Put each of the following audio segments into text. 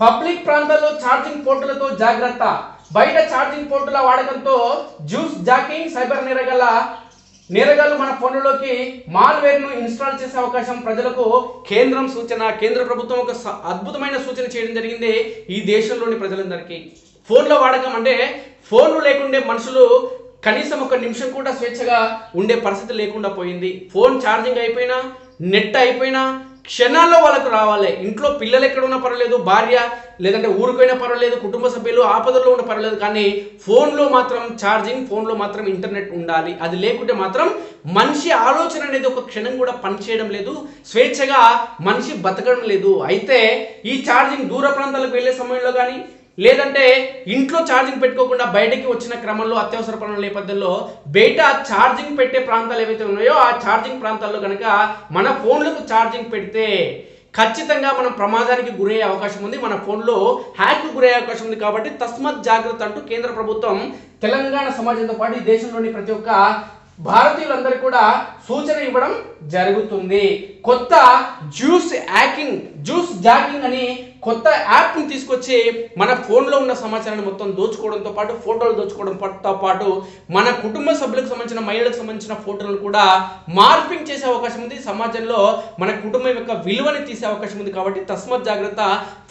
Public ప్రాంతాల్లో charging పోర్టులతో జాగ్రత్త. బయట ఛార్జింగ్ పోర్టుల వాడకంతో జ్యూస్ జాకింగ్ సైబర్ నేరగల నేరగాళ్ళు మన ఫోన్లలోకి మాల్వేర్ను ఇన్స్టాల్ చేసే అవకాశం ప్రజలకు కేంద్రం సూచన కేంద్ర ప్రభుత్వం ఒక స- అద్భుతమైన సూచన చేయడం జరిగింది ఈ దేశంలోని ప్రజలందరికీ. ఫోన్ల వాడకం అంటే ఫోన్లు లేకుండే మనుషులు కనీసం ఒక నిమిషం కూడా స్వేచ్ఛగా ఉండే పరిస్థితి లేకుండా పోయింది. ఫోన్ ఛార్జింగ్ అయిపోయినా నెట్ అయిపోయినా క్షణాల్లో వాళ్ళకు రావాలి. ఇంట్లో పిల్లలు ఎక్కడ ఉన్నా పర్వాలేదు భార్య లేదంటే ఊరికైనా పర్వాలేదు కుటుంబ సభ్యులు ఆపదల్లో ఉన్న పర్వాలేదు కానీ ఫోన్లో మాత్రం ఛార్జింగ్ ఫోన్లో మాత్రం ఇంటర్నెట్ ఉండాలి. అది లేకుంటే మాత్రం మనిషి ఆలోచన అనేది ఒక క్షణం కూడా పనిచేయడం లేదు. స్వేచ్ఛగా మనిషి బతకడం లేదు. అయితే ఈ ఛార్జింగ్ దూర ప్రాంతాలకు వెళ్ళే సమయంలో కానీ లేదంటే ఇంట్లో ఛార్జింగ్ పెట్టుకోకుండా బయటకి వచ్చిన క్రమంలో అత్యవసర పనుల నేపథ్యంలో బయట ఛార్జింగ్ పెట్టే ప్రాంతాలు ఏవైతే ఉన్నాయో ఆ ఛార్జింగ్ ప్రాంతాల్లో కనుక మన ఫోన్లకు ఛార్జింగ్ పెడితే ఖచ్చితంగా మనం ప్రమాదానికి గురయ్యే అవకాశం ఉంది. మన ఫోన్లో హ్యాక్ గురయ్యే అవకాశం ఉంది కాబట్టి తస్మత్ జాగ్రత్త అంటూ కేంద్ర ప్రభుత్వం తెలంగాణ సమాజంతో పాటు ఈ దేశంలోని ప్రతి ఒక్క భారతీయులందరూ కూడా సూచన ఇవ్వడం జరుగుతుంది. కొత్త జ్యూస్ యాకింగ్ జ్యూస్ జాకింగ్ అని కొత్త యాప్ని తీసుకొచ్చి మన ఫోన్లో ఉన్న సమాచారాన్ని మొత్తం దోచుకోవడంతో పాటు ఫోటోలు దోచుకోవడంతో పాటు మన కుటుంబ సభ్యులకు సంబంధించిన మహిళలకు సంబంధించిన ఫోటోలను కూడా మార్పింగ్ చేసే అవకాశం ఉంది. సమాజంలో మన కుటుంబం యొక్క విలువని తీసే అవకాశం ఉంది కాబట్టి తస్మత్ జాగ్రత్త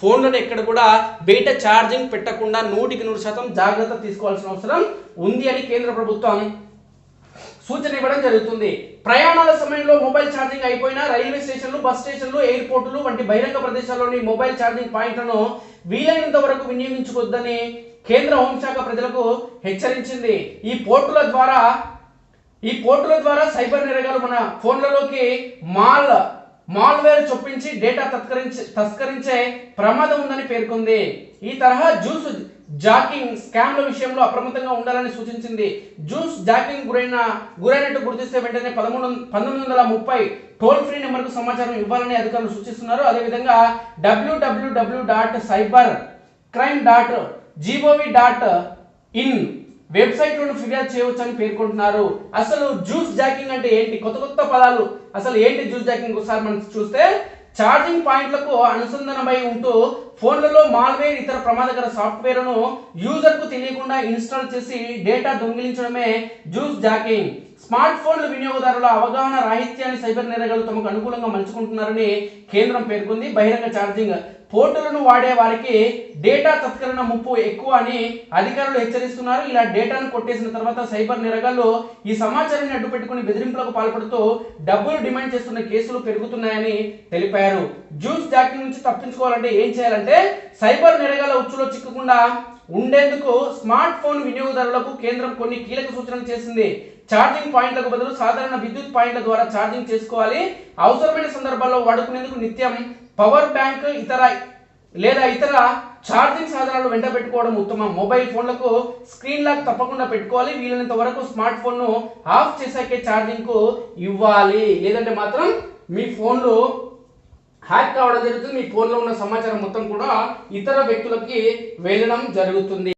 ఫోన్లను ఎక్కడ కూడా బయట ఛార్జింగ్ పెట్టకుండా నూటికి నూరు శాతం జాగ్రత్త తీసుకోవాల్సిన అవసరం ఉంది అని కేంద్ర ప్రభుత్వం సూచన ఇవ్వడం జరుగుతుంది. ప్రయాణాల సమయంలో మొబైల్ ఛార్జింగ్ అయిపోయినా రైల్వే స్టేషన్లు బస్ స్టేషన్లు ఎయిర్పోర్టులు వంటి బహిరంగ ప్రదేశాల్లోని మొబైల్ ఛార్జింగ్ పాయింట్లను వీలైనంత వరకు వినియోగించుకోవద్దని కేంద్ర హోంశాఖ ప్రజలకు హెచ్చరించింది. ఈ పోర్టుల ద్వారా ఈ పోర్టుల ద్వారా సైబర్ నేరగాలు మన ఫోన్లలోకి మాల్ మాల్వేర్ చొప్పించి డేటా తస్కరించి తస్కరించే ప్రమాదం ఉందని పేర్కొంది. ఈ తరహా జ్యూస్ జాకింగ్ స్కామ్ల విషయంలో అప్రమత్తంగా ఉండాలని సూచించింది. జ్యూస్ జాకింగ్ గురైన గురైనట్టు గుర్తిస్తే వెంటనే పదమూడు పంతొమ్మిది వందల ముప్పై టోల్ ఫ్రీ నెంబర్కు సమాచారం ఇవ్వాలని అధికారులు సూచిస్తున్నారు. అదేవిధంగా WWW dot cyber crime dot G O V dot in వెబ్సైట్లను ఫిర్యాదు చేయవచ్చు అని పేర్కొంటున్నారు. అసలు జ్యూస్ జాకింగ్ అంటే ఏంటి? కొత్త కొత్త పదాలు. అసలు ఏంటి జ్యూస్ జాకింగ్? ఒకసారి మనం చూస్తే ఛార్జింగ్ పాయింట్లకు అనుసంధానమై ఉంటూ ఫోన్లలో మాల్వేర్ ఇతర ప్రమాదకర సాఫ్ట్వేర్ను యూజర్కు తెలియకుండా ఇన్స్టాల్ చేసి డేటా దొంగిలించడమే జ్యూస్ జాకింగ్. స్మార్ట్ ఫోన్ల వినియోగదారుల అవగాహన రాహిత్యాన్ని సైబర్ నేరగాలు తమకు అనుకూలంగా మలుచుకుంటున్నారని కేంద్రం పేర్కొంది. బహిరంగ ఛార్జింగ్ పోర్టులను వాడే వారికి డేటా తత్కరణ ముప్పు ఎక్కువ అని అధికారులు హెచ్చరిస్తున్నారు. ఇలా డేటాను కొట్టేసిన తర్వాత సైబర్ నిరగాలు ఈ సమాచారాన్ని అడ్డుపెట్టుకుని బెదిరింపులకు పాల్పడుతూ డబ్బులు డిమాండ్ చేస్తున్న కేసులు పెరుగుతున్నాయని తెలిపారు. జ్యూస్ జాకింగ్ నుంచి తప్పించుకోవాలంటే ఏం చేయాలంటే సైబర్ నేరగాల ఉచ్చులో చిక్కకుండా ఉండేందుకు స్మార్ట్ ఫోన్ వినియోగదారులకు కేంద్రం కొన్ని కీలక సూచనలు చేసింది. ఛార్జింగ్ పాయింట్లకు బదులు సాధారణ విద్యుత్ పాయింట్ల ద్వారా ఛార్జింగ్ చేసుకోవాలి. అవసరమైన సందర్భాల్లో వాడుకునేందుకు నిత్యం పవర్ బ్యాంక్ ఇతర లేదా ఇతర ఛార్జింగ్ సాధనాలు వెంట పెట్టుకోవడం ఉత్తమం. మొబైల్ ఫోన్లకు స్క్రీన్ లాక్ తప్పకుండా పెట్టుకోవాలి. వీలైనంత వరకు స్మార్ట్ ఫోన్ను ఆఫ్ చేసాకే ఛార్జింగ్కు ఇవ్వాలి. లేదంటే మాత్రం మీ ఫోన్లు హ్యాక్ కావడం జరుగుతుంది. మీ ఫోన్లో ఉన్న సమాచారం మొత్తం కూడా ఇతర వ్యక్తులకి వెళ్ళడం జరుగుతుంది.